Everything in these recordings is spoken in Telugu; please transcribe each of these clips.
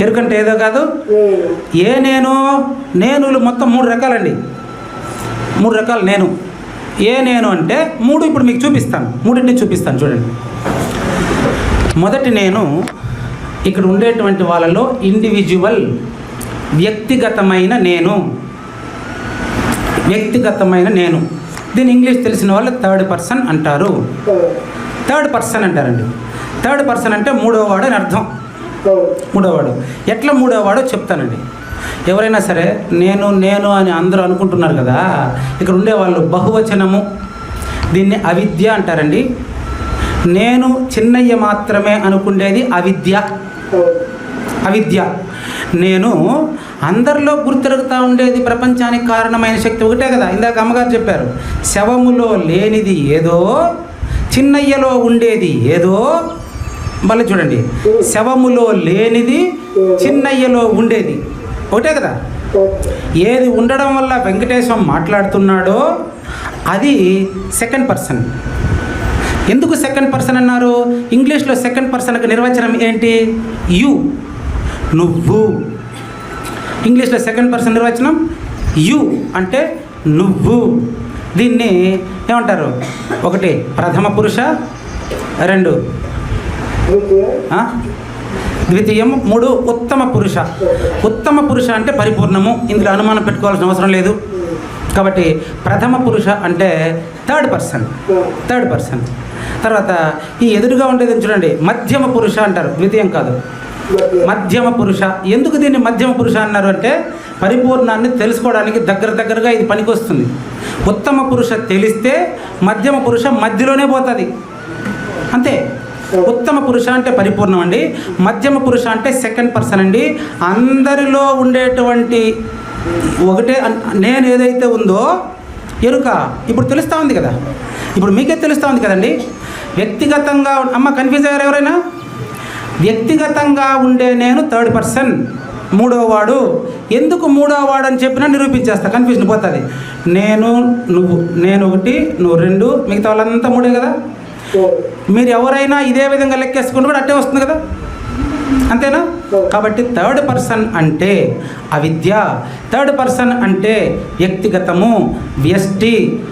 ఎరుకంటే ఏదో కాదు? ఏ నేను నేనులు మొత్తం మూడు రకాలండి. మూడు రకాలు నేను. ఏ నేను అంటే మూడు ఇప్పుడు మీకు చూపిస్తాను. మూడింటిని చూపిస్తాను చూడండి. మొదటి నేను ఇక్కడ ఉండేటువంటి వాళ్ళలో ఇండివిజువల్ వ్యక్తిగతమైన నేను. వ్యక్తిగతమైన నేను. దీని ఇంగ్లీష్ తెలిసిన వాళ్ళు థర్డ్ పర్సన్ అంటారు. థర్డ్ పర్సన్ అంటారండి. థర్డ్ పర్సన్ అంటే మూడో వాడు అని అర్థం. మూడోవాడు ఎట్లా మూడోవాడో చెప్తానండి. ఎవరైనా సరే నేను నేను అని అందరూ అనుకుంటున్నారు కదా ఇక్కడ ఉండేవాళ్ళు బహువచనము. దీన్ని అవిద్య అంటారండి. నేను చిన్నయ్య మాత్రమే అనుకునేది అవిద్య. అవిద్య. నేను అందరిలో గుర్తిరుగుతూ ఉండేది ప్రపంచానికి కారణమైన శక్తి ఒకటే కదా. ఇందాక అమ్మగారు చెప్పారు శవములో లేనిది ఏదో చిన్నయ్యలో ఉండేది ఏదో మళ్ళీ చూడండి. శవములో లేనిది చిన్నయ్యలో ఉండేది. ఒకటే కదా? ఏది ఉండడం వల్ల వెంకటేశం మాట్లాడుతున్నాడో అది సెకండ్ పర్సన్ ఎందుకు సెకండ్ పర్సన్ అన్నారు? ఇంగ్లీష్లో సెకండ్ పర్సన్కి నిర్వచనం ఏంటి? యు. నువ్వు. ఇంగ్లీష్లో సెకండ్ పర్సన్ నిర్వచనం యు అంటే నువ్వు. దీన్ని ఏమంటారు? ఒకటి ప్రథమ పురుష రెండు ద్వితీయం? మూడు ఉత్తమ పురుష. ఉత్తమ పురుష అంటే పరిపూర్ణము. ఇందులో అనుమానం పెట్టుకోవాల్సిన అవసరం లేదు. కాబట్టి ప్రథమ పురుష అంటే థర్డ్ పర్సన్. Third person. తర్వాత ఈ ఎదురుగా ఉండేది చూడండి? మధ్యమ పురుష అంటారు. ద్వితీయం కాదు. మధ్యమ పురుష. ఎందుకు దీన్ని మధ్యమ పురుష అన్నారు అంటే పరిపూర్ణాన్ని తెలుసుకోవడానికి దగ్గర దగ్గరగా ఇది పనికొస్తుంది. ఉత్తమ పురుష తెలిస్తే మధ్యమ పురుష మధ్యలోనే పోతుంది. అంతే. ఉత్తమ పురుష అంటే పరిపూర్ణం అండి. మధ్యమ పురుష అంటే సెకండ్ పర్సన్ అండి. అందరిలో ఉండేటువంటి ఒకటే నేను ఏదైతే ఉందో ఎరుక ఇప్పుడు తెలుస్తూ ఉంది కదా. ఇప్పుడు మీకే తెలుస్తూ ఉంది కదండి. వ్యక్తిగతంగా అమ్మ కన్ఫ్యూజ్ అయ్యారు ఎవరైనా? వ్యక్తిగతంగా ఉండే నేను థర్డ్ పర్సన్ మూడవ వాడు. ఎందుకు మూడవ వాడు అని చెప్పినా నిరూపించేస్తా కన్ఫ్యూజన్ పోతుంది. నేను నువ్వు నేను ఒకటి నువ్వు రెండు మిగతా వాళ్ళంతా మూడే కదా. మీరు ఎవరైనా ఇదే విధంగా లెక్కేసుకుంటే కూడా అట్టే వస్తుంది కదా? అంతేనా? కాబట్టి థర్డ్ పర్సన్ అంటే అవిద్య. థర్డ్ పర్సన్ అంటే వ్యక్తిగతము వ్యష్టి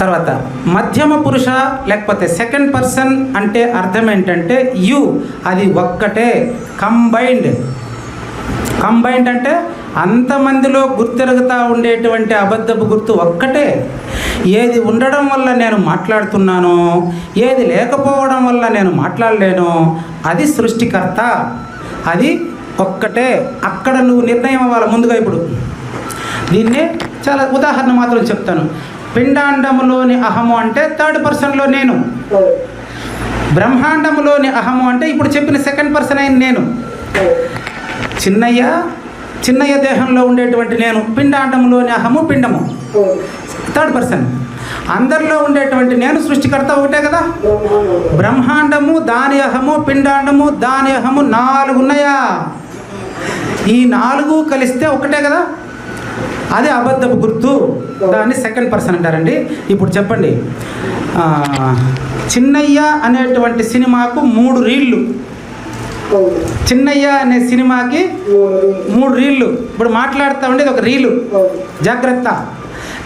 తర్వాత మధ్యమ పురుష లేకపోతే సెకండ్ పర్సన్ అంటే అర్థం ఏంటంటే యు. అది ఒక్కటే. కంబైన్డ్. కంబైన్డ్ అంటే అంతమందిలో గుర్తిరుగుతూ ఉండేటువంటి అబద్ధపు గుర్తు ఒక్కటే. ఏది ఉండడం వల్ల నేను మాట్లాడుతున్నానో ఏది లేకపోవడం వల్ల నేను మాట్లాడలేను అది సృష్టికర్త. అది ఒక్కటే. అక్కడ నువ్వు నిర్ణయం అవ్వాలి ముందుగా ఇప్పుడు. దీన్నే చాలా ఉదాహరణ మాత్రం చెప్తాను. పిండాండములోని అహము అంటే థర్డ్ పర్సన్లో నేను. బ్రహ్మాండములోని అహము అంటే ఇప్పుడు చెప్పిన సెకండ్ పర్సన్ అయిన నేను. చిన్నయ్య చిన్నయ్య దేహంలో ఉండేటువంటి నేను పిండాండంలోని అహము పిండము. థర్డ్ పర్సన్ అందరిలో ఉండేటువంటి నేను సృష్టికర్త ఒకటే కదా? బ్రహ్మాండము దాని అహము పిండాండము దాని అహము నాలుగు ఉన్నాయా? ఈ నాలుగు కలిస్తే ఒకటే కదా? అదే అబద్ధపు గుర్తు. దాన్ని సెకండ్ పర్సన్ అంటారండి. ఇప్పుడు చెప్పండి. చిన్నయ్య అనేటువంటి సినిమాకు మూడు రీళ్ళు చిన్నయ్య అనే సినిమాకి మూడు రీళ్ళు ఇప్పుడు మాట్లాడుతూ ఉండేది ఒక రీలు. జాగ్రత్త.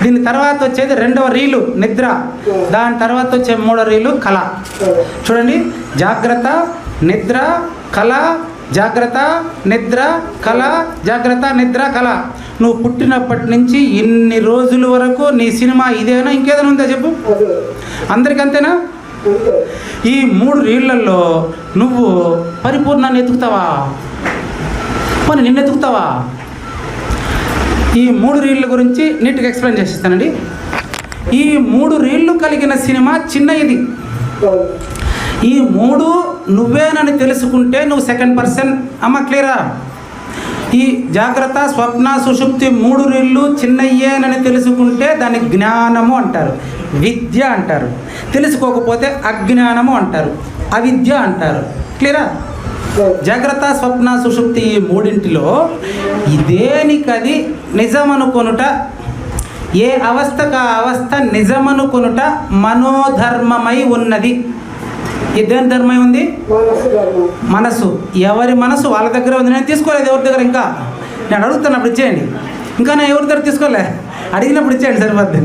దీని తర్వాత వచ్చేది రెండవ రీలు నిద్ర. దాని తర్వాత వచ్చే మూడో రీలు కళ. చూడండి. జాగ్రత్త నిద్ర కళ జాగ్రత్త నిద్ర కళ జాగ్రత్త నిద్ర కళ. నువ్వు పుట్టినప్పటి నుంచి ఇన్ని రోజుల వరకు నీ సినిమా ఇదేనా ఇంకేదైనా ఉందా చెప్పు? అందరికంతేనా? ఈ మూడు రీళ్ళలో నువ్వు పరిపూర్ణాన్ని ఎతుకుతావా పోనీ నిన్ను ఎతుకుతావా ఈ మూడు రీళ్ళ గురించి నీట్గా ఎక్స్ప్లెయిన్ చేసిస్తానండి. ఈ మూడు రీళ్ళు కలిగిన సినిమా చిన్న ఇది. ఈ మూడు నువ్వేనని తెలుసుకుంటే నువ్వు సెకండ్ పర్సన్. అమ్మ క్లియరా? ఈ జాగ్రత్త స్వప్న సుషుప్తి మూడు రెళ్ళు చిన్నయ్యేనని తెలుసుకుంటే దాన్ని జ్ఞానము అంటారు. విద్య అంటారు. తెలుసుకోకపోతే అజ్ఞానము అంటారు. అవిద్య అంటారు. క్లియరా? జాగ్రత్త స్వప్న సుషుప్తి ఈ మూడింటిలో దేనికది నిజమనుకొనుట ఏ అవస్థకు ఆ అవస్థ నిజమనుకొనుట మనోధర్మమై ఉన్నది. దేని ధర్మం ఉంది మనసు ఎవరి మనసు వాళ్ళ దగ్గర ఉంది? నేను తీసుకోలేదు ఎవరి దగ్గర ఇంకా. నేను అడుగుతున్నప్పుడు ఇచ్చేయండి. ఇంకా నేను ఎవరి దగ్గర తీసుకోలే? అడిగినప్పుడు ఇచ్చేయండి సరిపోద్ది.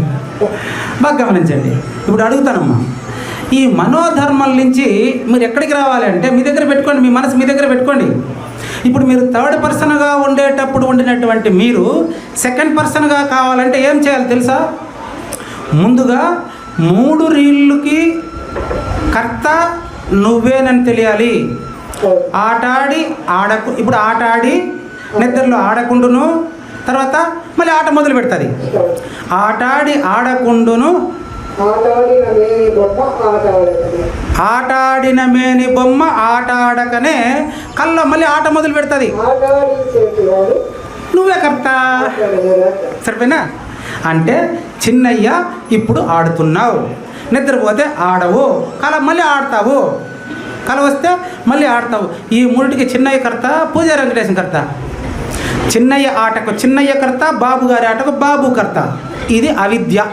బాగా గమనించండి. ఇప్పుడు అడుగుతానమ్మా. ఈ మనోధర్మం నుంచి మీరు ఎక్కడికి రావాలి అంటే మీ దగ్గర పెట్టుకోండి. మీ మనసు మీ దగ్గర పెట్టుకోండి. ఇప్పుడు మీరు థర్డ్ పర్సన్గా ఉండేటప్పుడు ఉండినటువంటి మీరు సెకండ్ పర్సన్గా కావాలంటే ఏం చేయాలి తెలుసా? ముందుగా మూడు రీళ్ళకి కర్త నువ్వేనని తెలియాలి. ఆటాడి ఆడకు ఇప్పుడు ఆట ఆడి నిద్రలో ఆడకుండును తర్వాత మళ్ళీ ఆట మొదలు పెడుతుంది. ఆటాడి ఆడకుండును ఆటాడిన మేని ఆట మేని బొమ్మ ఆట ఆడకనే కళ్ళ మళ్ళీ ఆట మొదలు పెడుతుంది. నువ్వే కర్త. సరిపోయినా అంటే చిన్నయ్య ఇప్పుడు ఆడుతున్నావు. నిద్రపోతే ఆడవు. కల మళ్ళీ ఆడతావు. కల వస్తే మళ్ళీ ఆడతావు. ఈ మూడిటికి చిన్నయ్య కర్త పూజారి వెంకటేశం కర్త. చిన్నయ్య ఆటకు చిన్నయ్య కర్త బాబు గారి ఆటకు బాబు కర్త. ఇది అవిద్య.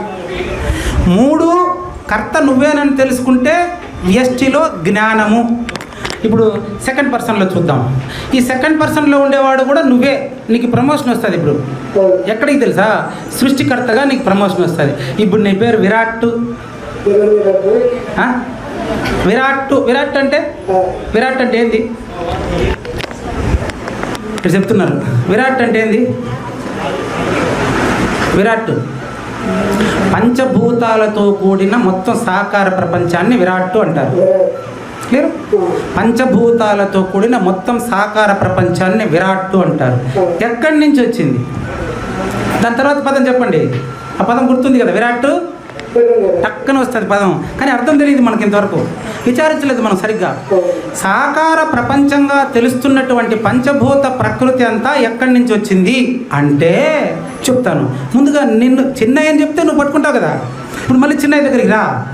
మూడు కర్త నువ్వేనని తెలుసుకుంటే వ్యష్టిలో జ్ఞానము. ఇప్పుడు సెకండ్ పర్సన్లో చూద్దాం. ఈ సెకండ్ పర్సన్లో ఉండేవాడు కూడా నువ్వే. నీకు ప్రమోషన్ వస్తుంది ఇప్పుడు. ఎక్కడికి తెలుసా? సృష్టికర్తగా నీకు ప్రమోషన్ వస్తుంది. ఇప్పుడు నీ పేరు విరాట్? విరాట్ విరాట్ అంటే? విరాట్ అంటే ఏంది? ఇక్కడ చెప్తున్నారు. విరాట్ అంటే ఏంది? విరాట్. పంచభూతాలతో కూడిన మొత్తం సాకార ప్రపంచాన్ని విరాట్ అంటారు. క్లియర్? పంచభూతాలతో కూడిన మొత్తం సాకార ప్రపంచాన్ని విరాట్ అంటారు. ఎక్కడి నుంచి వచ్చింది? దాని తర్వాత పదం చెప్పండి. ఆ పదం గుర్తుంది కదా. విరాట్ టక్కన వస్తుంది పదం. కానీ అర్థం తెలియదు మనకి ఇంతవరకు. విచారించలేదు మనం సరిగ్గా. సాకార ప్రపంచంగా తెలుస్తున్నటువంటి పంచభూత ప్రకృతి అంతా ఎక్కడి నుంచి వచ్చింది? అంటే చెప్తాను. ముందుగా నిన్ను చిన్నయ్య అని చెప్తే నువ్వు పట్టుకుంటావు కదా. ఇప్పుడు మళ్ళీ చిన్నయ్య దగ్గరికి రా.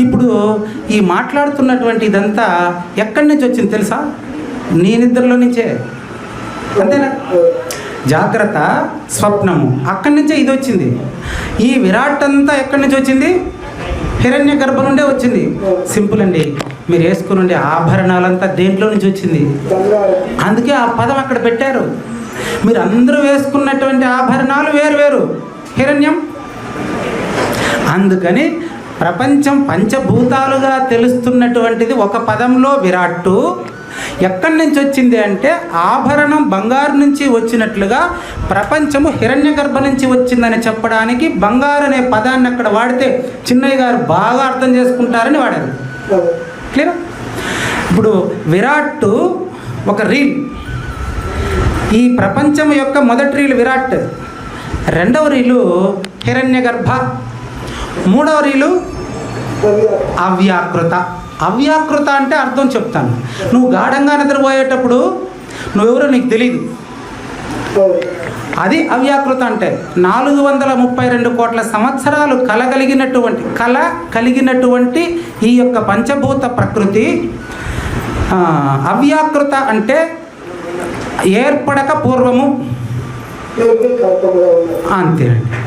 ఇప్పుడు ఈ మాట్లాడుతున్నటువంటి ఇదంతా ఎక్కడి నుంచి వచ్చింది తెలుసా? నీ నిద్రలో నుంచే. అంతేనా? జాగ్రత్త స్వప్నము. అక్కడి నుంచే ఇది వచ్చింది. ఈ విరాట్ అంతా ఎక్కడి నుంచి వచ్చింది? హిరణ్య గర్భ నుండే వచ్చింది. సింపుల్ అండి. మీరు వేసుకుని ఉండే ఆభరణాలంతా దేంట్లో నుంచి వచ్చింది? అందుకే ఆ పదం అక్కడ పెట్టారు. మీరు అందరూ వేసుకున్నటువంటి ఆభరణాలు వేరు వేరు. హిరణ్యం? అందుకని ప్రపంచం పంచభూతాలుగా తెలుస్తున్నటువంటిది ఒక పదంలో విరాట్టు ఎక్కడి నుంచి వచ్చింది అంటే ఆభరణం బంగారు నుంచి వచ్చినట్లుగా ప్రపంచము హిరణ్య గర్భ నుంచి వచ్చిందని చెప్పడానికి బంగారు అనే పదాన్ని అక్కడ వాడితే చిన్నయ్య గారు బాగా అర్థం చేసుకుంటారని వాడారు. క్లియర్? ఇప్పుడు విరాట్ ఒక రీల్. ఈ ప్రపంచం యొక్క మొదటి రీలు విరాట్. రెండవ రీలు హిరణ్య గర్భ మూడవ రీలు అవ్యాకృత. అవ్యాకృత అంటే అర్థం చెప్తాను. నువ్వు గాఢంగా నిద్రపోయేటప్పుడు నువ్వెవరో నీకు తెలియదు అది అవ్యాకృత అంటే నాలుగు వందల ముప్పై రెండు కోట్ల సంవత్సరాలు కలగలిగినటువంటి కళ కలిగినటువంటి ఈ యొక్క పంచభూత ప్రకృతి అవ్యాకృత అంటే ఏర్పడక పూర్వము. అంతేనండి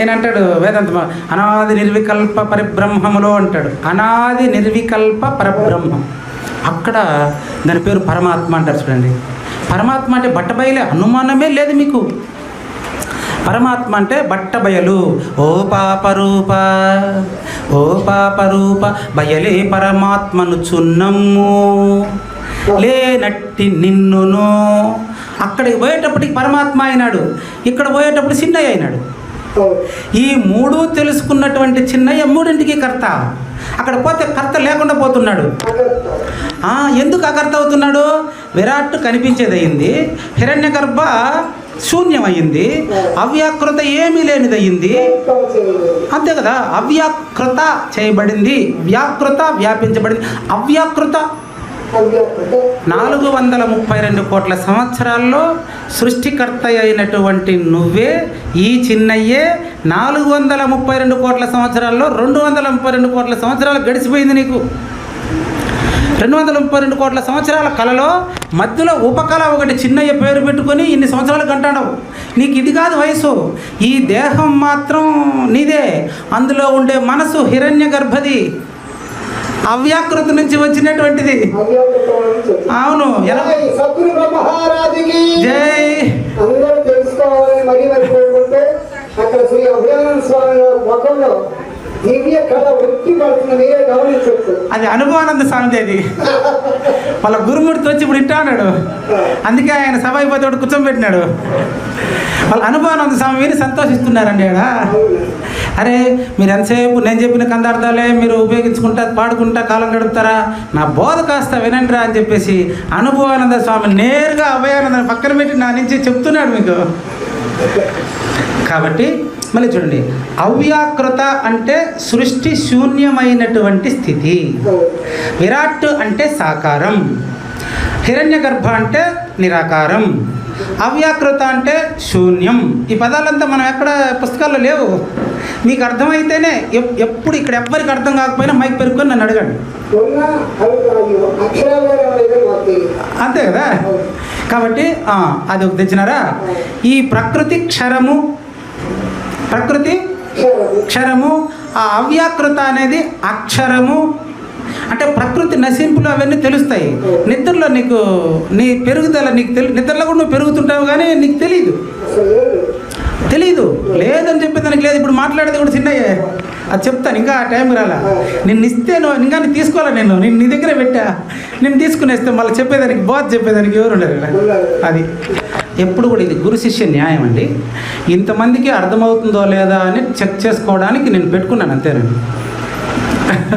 ఏనంటాడు వేదాంత అనాది నిర్వికల్ప పరిబ్రహ్మములో అంటాడు. అనాది నిర్వికల్ప పరబ్రహ్మం. అక్కడ దాని పేరు పరమాత్మ అంటారు చూడండి. పరమాత్మ అంటే బట్టబయలే అనుమానమే లేదు మీకు. పరమాత్మ అంటే బట్టబయలు ఓ పాపరూప ఓ పాపరూప బయలే పరమాత్మను చున్నమ్ము లేనట్టి నిన్నును. అక్కడికి పోయేటప్పటికి పరమాత్మ అయినాడు. ఇక్కడ పోయేటప్పుడు చిన్నయ్య అయినాడు. ఈ మూడు తెలుసుకున్నటువంటి చిన్నయ్య మూడింటికి కర్త. అక్కడ పోతే కర్త లేకుండా పోతున్నాడు. ఆ, ఎందుకు అకర్త అవుతున్నాడు? విరాట్ కనిపించేది అయింది హిరణ్య గర్భ శూన్యమైంది అవ్యాకృత ఏమీ లేనిదయ్యింది. అంతే కదా అవ్యాకృత చేయబడింది. వ్యాకృత వ్యాపించబడింది. అవ్యాకృత నాలుగు వందల ముప్పై రెండు కోట్ల సంవత్సరాల్లో సృష్టికర్త అయినటువంటి నువ్వే ఈ చిన్నయ్యే నాలుగు వందల ముప్పై రెండు కోట్ల సంవత్సరాల్లో రెండు వందల ముప్పై రెండు కోట్ల సంవత్సరాలు గడిచిపోయింది నీకు. రెండు వందల ముప్పై రెండు కోట్ల సంవత్సరాల కళలో మధ్యలో ఉపకళ ఒకటి చిన్నయ్య పేరు పెట్టుకొని ఇన్ని సంవత్సరాలు కంటాడవు నీకు ఇది కాదు వయసు. ఈ దేహం మాత్రం నీదే. అందులో ఉండే మనసు హిరణ్య గర్భది. అవ్యాకృతి నుంచి వచ్చినటువంటిది. అవును. జై అందరూ తెలుసుకోవాలని మరీ మరి కోరుకుంటే అక్కడ శ్రీ అభయానంద స్వామి ముఖంలో అది అనుభవానంద స్వామిది అది. వాళ్ళ గురుమూర్తి వచ్చి ఇప్పుడు ఇంటా అన్నాడు అందుకే ఆయన సభ అయిపోతే ఒకటి కూర్చోబెట్టినాడు వాళ్ళ అనుభవానంద స్వామి విని సంతోషిస్తున్నారండి ఆడ. అరే మీరు ఎంతసేపు నేను చెప్పిన కందార్థాలే మీరు ఉపయోగించుకుంటా పాడుకుంటా కాలం గడుపుతారా? నా బోధ కాస్త వినండి రా అని చెప్పేసి అనుభవానంద స్వామి నేరుగా అభయానందని పక్కన పెట్టి నా నుంచి చెప్తున్నాడు మీకు. కాబట్టి మళ్ళీ చూడండి. అవ్యాకృత అంటే సృష్టి శూన్యమైనటువంటి స్థితి. విరాట్ అంటే సాకారం. హిరణ్య గర్భ అంటే నిరాకారం. అవ్యాకృత అంటే శూన్యం. ఈ పదాలంతా మనం ఎక్కడ పుస్తకాల్లో లేవు. మీకు అర్థమైతేనే ఎప్- ఎప్పుడు ఇక్కడ ఎవ్వరికి అర్థం కాకపోయినా మైక్ పెరుక్కొని నన్ను అడగండి. అంతే కదా? కాబట్టి అది ఒక తెచ్చినారా? ఈ ప్రకృతి క్షరము ప్రకృతి క్షరము ఆ అవ్యాకృత అనేది అక్షరము. అంటే ప్రకృతి నశింపులు అవన్నీ తెలుస్తాయి. నిద్రలో నీకు నీ పెరుగుదల నీకు తెలి నిద్రలో కూడా నువ్వు పెరుగుతుంటావు కానీ నీకు తెలియదు తెలీదు. లేదని చెప్పి దానికి లేదు. ఇప్పుడు మాట్లాడేది కూడా చిన్నయ్యే. అది చెప్తాను. ఇంకా ఆ టైం రాలా. నిన్ను ఇస్తే నువ్వు ఇంకా నేను తీసుకోవాలా నేను? నేను నీ దగ్గరే పెట్టా. నేను తీసుకునేస్తే మళ్ళీ చెప్పేదానికి బాధ చెప్పేదానికి ఎవరు ఉండరు అది. ఎప్పుడు కూడా ఇది గురు శిష్య న్యాయం అండి ఇంతమందికి అర్థమవుతుందో లేదా అని చెక్ చేసుకోవడానికి నేను పెట్టుకున్నాను అంతేనండి.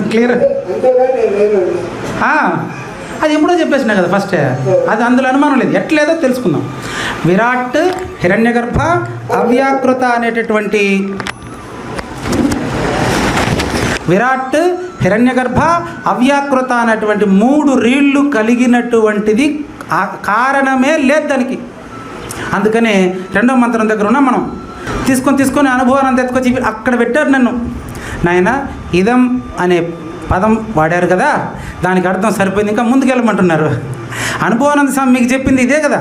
క్లియర్? అది ఎప్పుడో చెప్పేసిన కదా ఫస్ట్. అది అందులో అనుమానం లేదు. ఎట్లేదో తెలుసుకుందాం. విరాట్ హిరణ్యగర్భ అవ్యాకృత అనేటటువంటి విరాట్ హిరణ్యగర్భ అవ్యాకృత అనేటువంటి మూడు రీళ్ళు కలిగినటువంటిది కారణమే లేదు దానికి. అందుకని రెండో మంత్రం దగ్గర ఉన్నాం మనం తీసుకొని తీసుకొని అనుభవాన్ని ఎత్తుకొచ్చి అక్కడ పెట్టారు నన్ను. నాయన ఇదం అనే పదం వాడారు కదా దానికి అర్థం సరిపోయింది ఇంకా ముందుకెళ్ళమంటున్నారు. అనుభవానంద స్వామి మీకు చెప్పింది ఇదే కదా.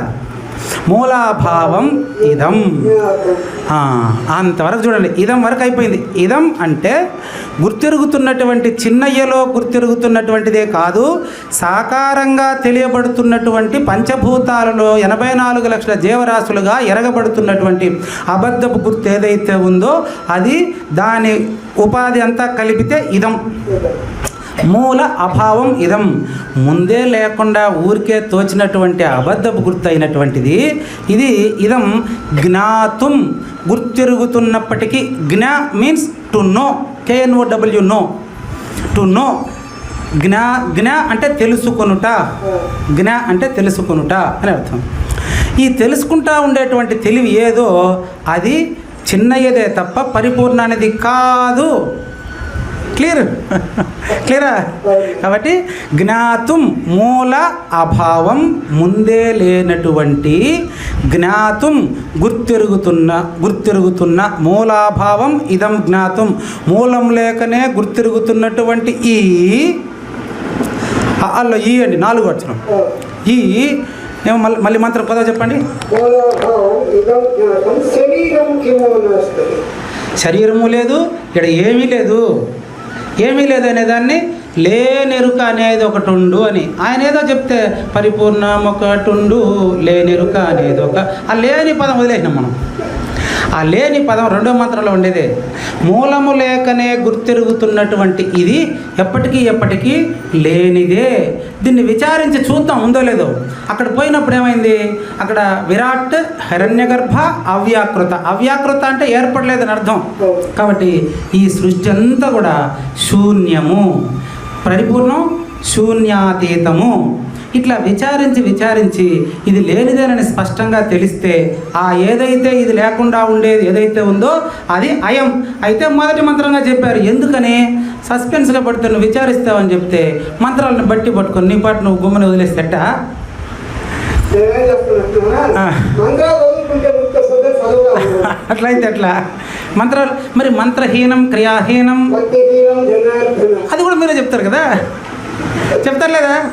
మూలాభావం ఇదం. అంతవరకు చూడండి ఇదం వరకు అయిపోయింది. ఇదం అంటే గుర్తిరుగుతున్నటువంటి చిన్నయ్యలో గుర్తిరుగుతున్నటువంటిదే కాదు సాకారంగా తెలియబడుతున్నటువంటి పంచభూతాలలో ఎనభై నాలుగు లక్షల జీవరాశులుగా ఎరగబడుతున్నటువంటి అబద్ధపు గుర్తు ఏదైతే ఉందో అది దాని ఉపాధి అంతా కలిపితే ఇదం. మూల అభావం ఇదం. ముందే లేకుండా ఊరికే తోచినటువంటి అబద్ధపు గుర్తు అయినటువంటిది ఇది ఇదం జ్ఞాతుం. గుర్తిరుగుతున్నప్పటికీ జ్ఞా means to know K N O W know to know జ్ఞా జ్ఞా అంటే తెలుసుకొనుట. జ్ఞా అంటే తెలుసుకొనుట అని అర్థం. ఈ తెలుసుకుంటా ఉండేటువంటి తెలివి ఏదో అది చిన్నయ్యదే తప్ప పరిపూర్ణానిది కాదు. క్లియర్? క్లియరా? కాబట్టి జ్ఞాతుం మూల అభావం ముందే లేనటువంటి జ్ఞాతుం గుర్తిరుగుతున్న గుర్తిరుగుతున్న మూలాభావం ఇదం జ్ఞాతుం. మూలం లేకనే గుర్తిరుగుతున్నటువంటి ఈ అల్లో ఈ అండి నాలుగు వచ్చిన ఈ ఏమో మళ్ళీ మళ్ళీ మంత్రం పదో చెప్పండి. శరీరము లేదు ఇక్కడ ఏమీ లేదు. ఏమీ లేదనే దాన్ని లేనెరుక అనేది ఒక టుండు అని. ఆయన ఏదో చెప్తే పరిపూర్ణం ఒక టుండు లేనెరుక అనేది ఒక ఆ లేని పదం వదిలేసినాం మనం. ఆ లేని పదం రెండో మంత్రంలో ఉండేదే. మూలము లేకనే గుర్తిరుగుతున్నటువంటి ఇది ఎప్పటికీ ఎప్పటికీ లేనిదే. దీన్ని విచారించి చూద్దాం ఉందో లేదో. అక్కడ పోయినప్పుడు ఏమైంది? అక్కడ విరాట్ హిరణ్యగర్భ అవ్యాకృత. అవ్యాకృత అంటే ఏర్పడలేదని అర్థం. కాబట్టి ఈ సృష్టి అంతా కూడా శూన్యము. పరిపూర్ణం శూన్యాతీతము. ఇట్లా విచారించి విచారించి ఇది లేనిదేనని స్పష్టంగా తెలిస్తే ఆ ఏదైతే ఇది లేకుండా ఉండేది ఏదైతే ఉందో అది అయం. అయితే మొదటి మంత్రంగా చెప్పారు ఎందుకని? సస్పెన్స్గా పడితే నువ్వు విచారిస్తావని చెప్తే మంత్రాలను బట్టి పట్టుకొని నీ పాటు నువ్వు గుమ్మని వదిలేసేట? అట్లయితే ఎట్లా? మంత్రాలు మరి మంత్రహీనం క్రియాహీనం? అది కూడా మీరే చెప్తారు కదా? చెప్తారు లేదా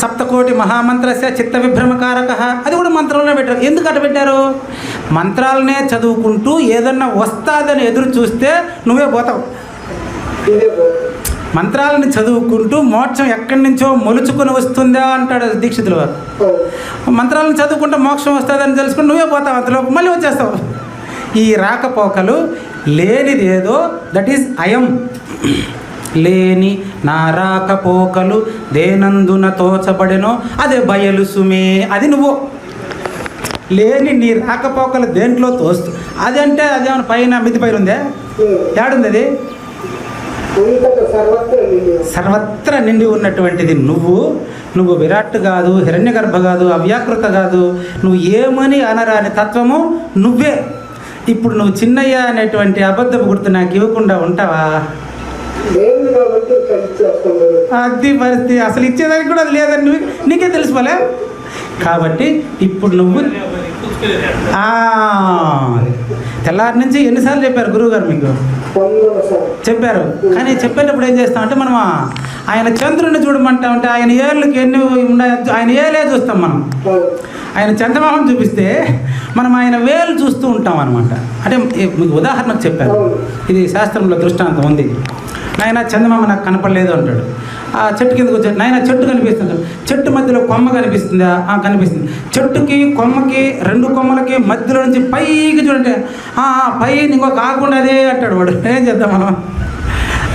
సప్తకోటి మహామంత్రస్య చిత్త విభ్రమకారక అది కూడా మంత్రంలో పెట్టారు. ఎందుకు అట్ట పెట్టారు? మంత్రాలనే చదువుకుంటూ ఏదన్నా వస్తాదని ఎదురు చూస్తే నువ్వే పోతావు. మంత్రాలను చదువుకుంటూ మోక్షం ఎక్కడి నుంచో మొలుచుకొని వస్తుందా అంటాడు దీక్షితుల. వారు మంత్రాలను చదువుకుంటే మోక్షం వస్తుందని తెలుసుకుని నువ్వే పోతావు అంతలోపు. మళ్ళీ వచ్చేస్తావు. ఈ రాకపోకలు లేనిది ఏదో దట్ ఈస్ అయం. లేని నా రాకపోకలు దేనందున తోచబడెనో అదే బయలు సుమే. అది నువ్వు. లేని నీ రాకపోకలు దేంట్లో తోస్తు. అది అంటే అదేమన్నా పైన మిది పైన ఉందే? ఏడుంది అది? సర్వత్ర నిండి సర్వత్రా నిండి ఉన్నటువంటిది నువ్వు. నువ్వు విరాట్ కాదు హిరణ్యగర్భ కాదు అవ్యాకృత కాదు. నువ్వు ఏమని అనరాని తత్వము నువ్వే. ఇప్పుడు నువ్వు చిన్నయ్య అనేటువంటి అబద్ధపు గుర్తు నాకు ఇవ్వకుండా ఉంటావా? అది పరిస్థితి. అసలు ఇచ్చేదానికి కూడా అది లేదని నువ్వు నీకే తెలుసుకోలే కాబట్టి ఇప్పుడు నువ్వు తెల్లారి నుంచి ఎన్నిసార్లు చెప్పారు గురువుగారు మీకు? చెప్పారు. కానీ చెప్పేటప్పుడు ఏం చేస్తామంటే మనం ఆయన చంద్రుడిని చూడమంటా ఉంటే ఆయన ఏళ్ళకి ఎన్ని ఉన్నాయో ఆయన ఏలే చూస్తాం మనం. ఆయన చంద్రమామం చూపిస్తే మనం ఆయన వేలు చూస్తూ ఉంటాం అనమాట అంటే మీకు ఉదాహరణకు చెప్పాను. ఇది శాస్త్రంలో దృష్టాంతం ఉంది. నాయన చందమామ నాకు కనపడలేదు అంటాడు. ఆ చెట్టు కిందకు వచ్చాడు నాయన చెట్టు కనిపిస్తుంది చెట్టు మధ్యలో కొమ్మ కనిపిస్తుందా? ఆ కనిపిస్తుంది. చెట్టుకి కొమ్మకి రెండు కొమ్మలకి మధ్యలో నుంచి పైకి చూడండి. "ఆ, ఆ, పై ఇంకొక ఆకుండా అదే అంటాడు వాడు. ఏం చేద్దాం మనం?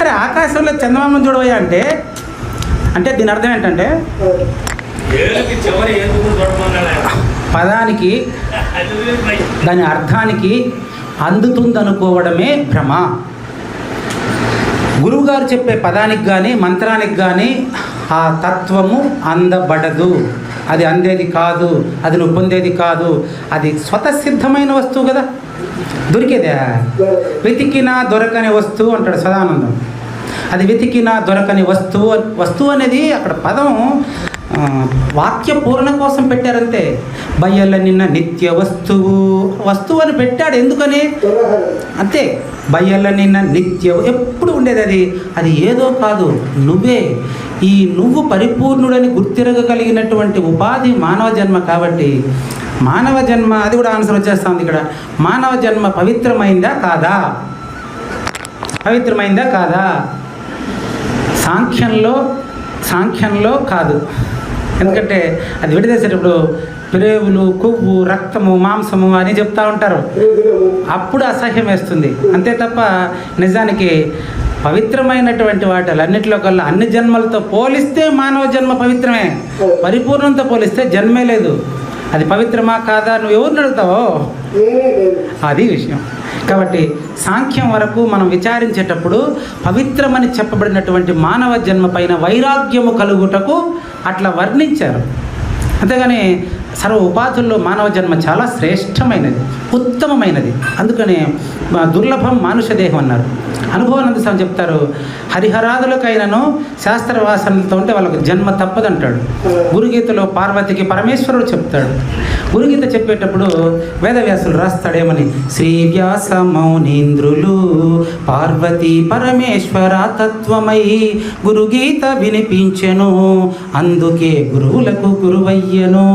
అరే ఆకాశంలో చందమామను చూడవయ్యా అంటే అంటే దీని అర్థం ఏంటంటే. పదానికి. దాని అర్థానికి అందుతుందనుకోవడమే భ్రమ. గురువుగారు చెప్పే పదానికి కానీ మంత్రానికి కానీ ఆ తత్వము అందబడదు. అది అందేది కాదు అది నువ్వు పొందేది కాదు. అది స్వతసిద్ధమైన వస్తువు కదా. దొరికేదే? వెతికినా దొరకని వస్తువు అంటాడు సదానందం. అది వెతికినా దొరకని వస్తువు వస్తువు అనేది అక్కడ పదం వాక్య పూరణ కోసం పెట్టారంతే. బయ్యల నిన్న నిత్య వస్తువు. వస్తువు అని పెట్టాడు ఎందుకని? అంతే. బయ్యల నిన్న నిత్యం ఎప్పుడు ఉండేది అది? అది ఏదో కాదు నువ్వే. ఈ నువ్వు పరిపూర్ణుడని గుర్తిరగగలిగినటువంటి ఉపాధి మానవ జన్మ కాబట్టి మానవ జన్మ అది కూడా ఆన్సర్ వచ్చేస్తుంది ఇక్కడ. మానవ జన్మ పవిత్రమైందా కాదా? పవిత్రమైందా కాదా? సాంఖ్యంలో సాంఖ్యంలో కాదు. ఎందుకంటే అది విడదీసేటప్పుడు ప్రేవులు కొవ్వు రక్తము మాంసము అని చెప్తా ఉంటారు. అప్పుడు అసహ్యం వేస్తుంది. అంతే తప్ప నిజానికి పవిత్రమైనటువంటి వాటిలన్నిటిలో కల్లా అన్ని జన్మలతో పోలిస్తే మానవ జన్మ పవిత్రమే. పరిపూర్ణంతో పోలిస్తే జన్మే లేదు. అది పవిత్రమా కాదా? నువ్వు ఎవరిని అడుగుతావో? నేనే లేదు. అది విషయం. కాబట్టి సాంఖ్యం వరకు మనం విచారించేటప్పుడు పవిత్రమని చెప్పబడినటువంటి మానవ జన్మ పైన వైరాగ్యము కలుగుటకు అట్లా వర్ణించారు. అంతేగాని సర్వ ఉపాధుల్లో మానవ జన్మ చాలా శ్రేష్టమైనది. ఉత్తమమైనది. అందుకనే దుర్లభం మానుష దేహం అన్నారు. అనుభవానంద స్వామి చెప్తారు హరిహరాదులకైనను శాస్త్రవాసనలతో ఉంటే వాళ్ళకు జన్మ తప్పదంటాడు. గురుగీతలో పార్వతికి పరమేశ్వరుడు చెప్తాడు. గురుగీత చెప్పేటప్పుడు వేదవ్యాసులు రాస్తాడేమని శ్రీ వ్యాస మౌనీంద్రులు పార్వతీ పరమేశ్వర తత్వమై గురుగీత వినిపించెను అందుకే గురువులకు గురువయ్యను.